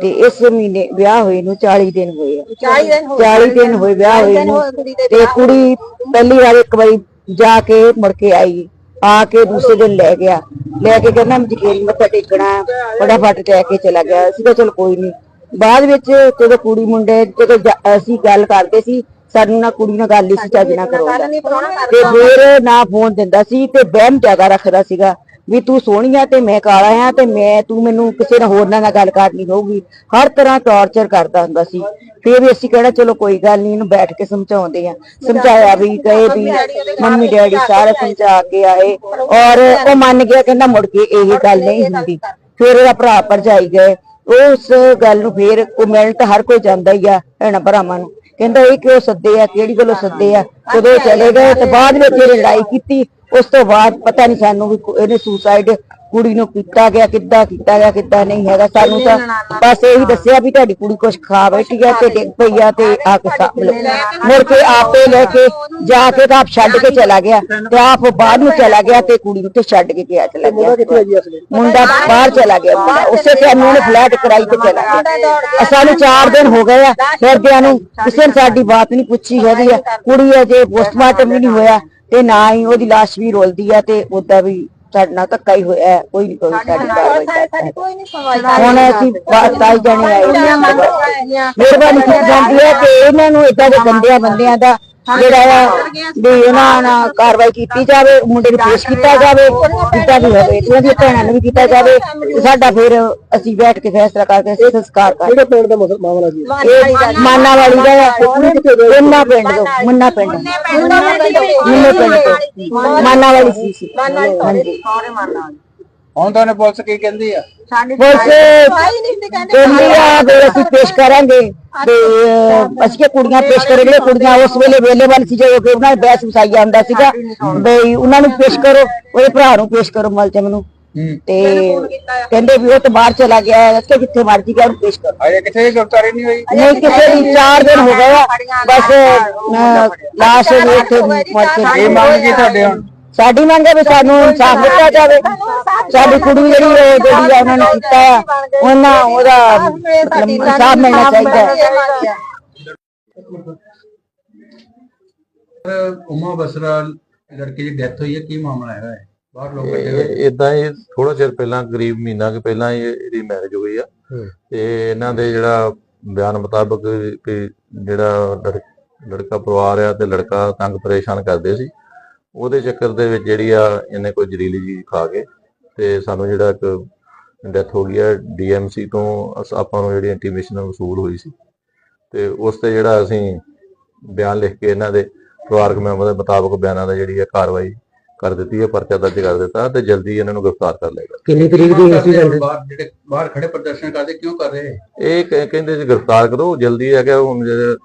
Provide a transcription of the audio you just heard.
ਤੇ ਇਸ ਮਹੀਨੇ ਵਿਆਹ ਹੋਏ ਨੂੰ 40 ਦਿਨ ਹੋਏ ਆ। 40 ਦਿਨ ਹੋ 40 ਦਿਨ ਹੋਏ ਵਿਆਹ ਹੋਏ ਨੂੰ। ਤੇ ਕੁੜੀ ਪਹਿਲੀ ਵਾਰ ਇੱਕ ਵਾਰੀ ਜਾ ਕੇ ਮੁੜ ਕੇ ਆਈ ਆ ਕੇ ਦੂਸਰੇ ਦਿਨ ਲੈ ਗਿਆ। ਲੈ ਕੇ ਕਹਿੰਦਾ ਮੈਂ ਜਕੇਰੀ ਮੱਥਾ ਟੇਕਣਾ ਫਟਾਫਟ ਲੈ ਕੇ ਚਲਾ ਗਿਆ। ਅਸੀਂ ਕਿਹਾ ਚਲ ਕੋਈ ਨਹੀਂ ਬਾਅਦ ਵਿੱਚ ਜਦੋਂ ਕੁੜੀ ਮੁੰਡੇ ਜਦੋਂ ਅਸੀਂ ਗੱਲ ਕਰਦੇ ਸੀ ਸਾਨੂੰ ਨਾ ਕੁੜੀ ਨਾਲ ਗੱਲ ਹੀ ਸੀ ਚੱਜ ਨਾ ਕਰਾਉਂਦਾ ਤੇ ਫਿਰ ਨਾ ਫੋਨ ਦਿੰਦਾ ਸੀ ਤੇ ਵਹਿਮ ਜ਼ਿਆਦਾ ਰੱਖਦਾ ਸੀਗਾ। ਵੀ ਤੂੰ ਸੋਹਣੀ ਆ ਤੇ ਮੈਂ ਕਾਲਾ ਆ ਤੇ ਮੈਂ, ਤੂੰ ਮੈਨੂੰ ਕਿਸੇ ਨਾਲ ਹੋਰ ਨਾਲ ਗੱਲ ਕਰਨੀ ਹੋਊਗੀ। ਹਰ ਤਰ੍ਹਾਂ ਟੌਰਚਰ ਕਰਦਾ ਹੁੰਦਾ ਸੀ। ਫਿਰ ਵੀ ਅਸੀਂ ਕਿਹੜਾ, ਚਲੋ ਕੋਈ ਗੱਲ ਨਹੀਂ ਇਹਨੂੰ ਬੈਠ ਕੇ ਸਮਝਾਉਂਦੇ ਆ। ਸਮਝਾਇਆ ਵੀ ਗਏ ਵੀ, ਮੰਮੀ ਡੈਡੀ ਸਾਰੇ ਸਮਝਾ ਕੇ ਆਏ। ਔਰ ਉਹ ਮੰਨ ਗਿਆ, ਕਹਿੰਦਾ ਮੁੜ ਕੇ ਇਹ ਗੱਲ ਨਹੀਂ ਹੁੰਦੀ। ਫਿਰ ਉਹਦਾ ਭਰਾ ਭਰਜਾਈ ਗਏ। ਉਸ ਗੱਲ ਨੂੰ ਫੇਰ ਉਹ ਮਿਲਣ ਤਾਂ ਹਰ ਕੋਈ ਜਾਂਦਾ ਹੀ ਆ, ਭੈਣਾਂ ਭਰਾਵਾਂ ਨੂੰ। ਕਹਿੰਦਾ ਇਹ ਕਿਉਂ ਸੱਦੇ ਆ, ਕਿਹੜੀ ਗੱਲੋਂ ਸੱਦੇ ਆ? ਉਦੋਂ ਚਲੇ ਗਏ ਤੇ ਬਾਅਦ ਵਿੱਚ ਇਹ ਲੜਾਈ ਕੀਤੀ, ਉਸ ਤੋਂ ਬਾਅਦ ਪਤਾ ਨਹੀਂ ਸਾਨੂੰ ਵੀ ਇਹਨੇ ਸੁਸਾਈਡ ਕੁੜੀ ਨੂੰ ਕੀਤਾ ਗਿਆ ਕਿੱਦਾਂ ਕੀਤਾ ਗਿਆ ਕਿੱਦਾਂ ਨਹੀਂ ਹੈਗਾ। ਸਾਨੂੰ ਤਾਂ ਬਸ ਇਹੀ ਦੱਸਿਆ ਵੀ ਤੁਹਾਡੀ ਕੁੜੀ ਕੁਛ ਖਾ ਬੈਠੀ ਆ ਤੇ ਡਿੱਗ ਪਈ ਆ ਤੇ ਆ ਕੇ ਸਾਂਭ ਲਓ ਮੁੜ ਕੇ ਆਪੇ ਲੈ ਕੇ ਜਾ ਕੇ ਤਾਂ ਆਪ ਛੱਡ ਕੇ ਚਲਾ ਗਿਆ ਤੇ ਆਪ ਬਾਹਰ ਨੂੰ ਚਲਾ ਗਿਆ ਤੇ ਕੁੜੀ ਨੂੰ ਤੇ ਛੱਡ ਕੇ ਗਿਆ ਚਲਾ ਗਿਆ। ਮੁੰਡਾ ਬਾਹਰ ਚਲਾ ਗਿਆ ਮੁੰਡਾ। ਉਸੇ ਟਾਈਮ ਉਹਨੇ ਫਲੈਟ ਕਰਾਈ ਤੇ ਚਲਾ ਗਿਆ। ਸਾਨੂੰ 4 ਦਿਨ ਹੋ ਗਏ ਆ ਫਿਰਦਿਆਂ ਨੂੰ। ਕਿਸੇ ਨੇ ਸਾਡੀ ਬਾਤ ਨਹੀਂ ਪੁੱਛੀ ਹੈਗੀ ਆ। ਕੁੜੀ ਅਜੇ ਪੋਸਟਮਾਰਟਮ ਵੀ ਨਹੀਂ ਹੋਇਆ ਤੇ ਨਾ ਹੀ ਉਹਦੀ ਲਾਸ਼ ਵੀ ਰੋਲਦੀ ਆ ਤੇ ਉਹਦਾ ਵੀ ਸਾਡੇ ਨਾਲ ਧੱਕਾ ਹੀ ਹੋਇਆ ਹੈ, ਕੋਈ ਨਹੀਂ ਕੋਈ ਸਾਡੀ ਕਾਰਵਾਈ ਕਰਦਾ ਕੋਈ ਨਹੀਂ ਸੁਣਵਾਈ ਹੁਣ ਅਸੀਂ ਬਾਤ ਤਾਈ ਜਾਣੇ ਆਏ ਹਾਂ। ਮਿਹਰਬਾਨੀ ਕੀਤੀ ਜਾਂਦੀ ਹੈ ਕਿ ਇਹਨਾਂ ਨੂੰ ਇਦਾਂ ਦੇ ਗੰਦਿਆਂ ਬੰਦਿਆਂ ਦਾ ਜਿਹੜਾ ਆ ਵੀ ਇਹਨਾਂ ਨਾਲ ਕਾਰਵਾਈ ਕੀਤੀ ਜਾਵੇ ਮੁੰਡੇ ਨੂੰ ਪੇਸ਼ ਕੀਤਾ ਜਾਵੇ ਜਿੱਦਾਂ ਵੀ ਹੋਵੇ ਤੇ ਉਹਦੀ ਭੈਣਾਂ ਨੂੰ ਵੀ ਕੀਤਾ ਜਾਵੇ ਸਾਡਾ ਫਿਰ ਅਸੀਂ ਬੈਠ ਕੇ ਫੈਸਲਾ ਕਰਕੇ ਅਸੀਂ ਸੰਸਕਾਰ ਕਰਾਂਗੇ ਕਿਹੜੇ ਪਿੰਡ ਦਾ ਮਸਲਾ- ਮਾਮਲਾ ਜੀ? ਇਹ ਮਾਨਾ ਵਾਲੀ ਦਾ ਆ ਮੁੰਨਾ ਪਿੰਡ ਤੋਂ ਮੁੰਨਾ ਪਿੰਡ ਮੁੰਨੇ ਪਿੰਡ ਤੋਂ। ਮਾਨਾ ਵਾਲੀ ਸੀ। ਸੀ। ਹਾਂਜੀ। ਹੁਣ ਤਾਂ ਉਹਨੇ ਪੁਲਿਸ ਕੀ ਕਹਿੰਦੀ ਆ? ਬਸ ਕਹਿੰਦੀ ਆ ਵੀ ਅਸੀਂ ਪੇਸ਼ ਕਰਾਂਗੇ। ਤੇ ਅਹ, ਅਸੀਂ ਕਿ ਕੁੜੀਆਂ ਪੇਸ਼ ਕਰਾਂਗੇ ਕੁੜੀਆਂ ਉਸ ਵੇਲੇ ਵੇਲੇਬਲ ਸੀ ਜਦੋਂ ਕਿ ਉਹਨਾਂ ਨੇ ਬੈਸ ਵਸਾਈ ਜਾਂਦਾ ਸੀਗਾ। ਬਈ ਉਹਨਾਂ ਨੂੰ ਪੇਸ਼ ਕਰੋ ਉਹਦੇ ਭਰਾ ਨੂੰ ਪੇਸ਼ ਕਰੋ ਮਲਜਮ ਨੂੰ। ਤੇ ਕਹਿੰਦੇ ਵੀ ਉਹ ਤਾਂ ਬਾਹਰ ਚਲਾ ਗਿਆ ਹੈ ਕਿ ਜਿੱਥੇ ਮਰਜ਼ੀ ਗਿਆ ਉਹਨੂੰ ਪੇਸ਼ ਕਰੋ। ਅਜੇ ਕਿਥੇ ਗ੍ਰਿਫਤਾਰੀ ਨਹੀਂ ਹੋਈ? ਨਹੀਂ ਕਿਸੇ ਦੀ 4 ਦਿਨ ਹੋ ਗਏ ਬਸ ਲਾਸ਼ ਨੂੰ ਇੱਥੇ ਮਰ ਕੇ ਕੀ ਮੰਗ ਕੀ ਤੁਹਾਡੇ ਹੁਣ? ਸਾਡੀ ਮੰਗ ਹੈ ਵੀ ਸਾਨੂੰ ਇਨਸਾਫ ਦਿੱਤਾ ਜਾਵੇ। ਸਾਡੀ ਕੁੜੀ ਜਿਹੜੀ ਉਹ ਜਿਹੜੀ ਆ ਉਹਨਾਂ ਨੇ ਕੀਤਾ ਆ ਉਹਨਾਂ ਉਹਦਾ ਮਤਲਬ ਇਨਸਾਫ ਮਿਲਣਾ ਚਾਹੀਦਾ ਹੈ। ਉਮਾ ਬਸਰਾ ਲੜਕੀ ਦੀ ਡੈਥ ਹੋਈ ਹੈ ਕੀ ਮਾਮਲਾ ਹੈਗਾ ਹੈ ਬਾਹਰ ਲੋਕ ਇਕੱਠੇ ਹੋਏ ਇਦਾਂ ਹੀ ਥੋੜਾ ਚਿਰ ਪਹਿਲਾਂ ਕਰੀਬ ਮਹੀਨਾ ਕੁ ਪਹਿਲਾਂ ਹੀ ਇਹਦੀ ਮੈਰਿਜ ਹੋਈ ਆ। ਹੂੰ। ਤੇ ਇਹਨਾਂ ਦੇ ਜਿਹੜਾ ਬਿਆਨ ਮੁਤਾਬਕ ਕਿ ਜਿਹੜਾ ਲੜ- ਲੜਕਾ ਪਰਿਵਾਰ ਆ ਤੇ ਲੜਕਾ ਤੰਗ ਪਰੇਸ਼ਾਨ ਕਰਦੇ ਸੀ। ਉਹਦੇ ਚੱਕਰ ਦੇ ਵਿੱਚ ਜਿਹੜੀ ਆ ਇਹਨੇ ਕੋਈ ਜ਼ਰੀਲੀ ਜੀ ਖਾ ਕੇ ਤੇ ਸਾਨੂੰ ਜਿਹੜਾ ਇੱਕ ਡੈਥ ਹੋ ਗਈ ਆ ਡੀਐਮਸੀ ਤੋਂ ਆਪਾਂ ਨੂੰ ਜਿਹੜੀ ਇੰਟੀਮੇਸ਼ਨ ਵਸੂਲ ਹੋਈ ਸੀ। ਤੇ ਉਸ ਤੇ ਜਿਹੜਾ ਅਸੀਂ ਬਿਆਨ ਲਿਖ ਕੇ ਇਹਨਾਂ ਦੇ ਪਰਿਵਾਰਕ ਮੈਂਬਰ ਦੇ ਮੁਤਾਬਕ ਬਿਆਨਾਂ ਦਾ ਜਿਹੜੀ ਹੈ ਕਾਰਵਾਈ ਕਰ ਦਿੱਤੀ ਹੈ ਪਰਚਾ ਦਰਜ ਕਰ ਦਿੱਤਾ ਤੇ ਜਲਦੀ ਇਹਨਾਂ ਨੂੰ ਗ੍ਰਿਫਤਾਰ ਕਰ ਲਏਗਾ ਕਿੰਨੀ ਤਰੀਕ ਦੀ ਇੰਸੀਡੈਂਟ ਬਾਹਰ ਜਿਹੜੇ ਬਾਹਰ ਖੜੇ ਪ੍ਰਦਰਸ਼ਨ ਕਰਦੇ ਕਿਉਂ ਕਰ ਰਹੇ? ਇਹ ਕਹਿ- ਕਹਿੰਦੇ ਜੀ ਗ੍ਰਿਫਤਾਰ ਕਰੋ ਜਲਦੀ ਹੈ ਕਿ ਹੁਣ ਜਿਹੜੇ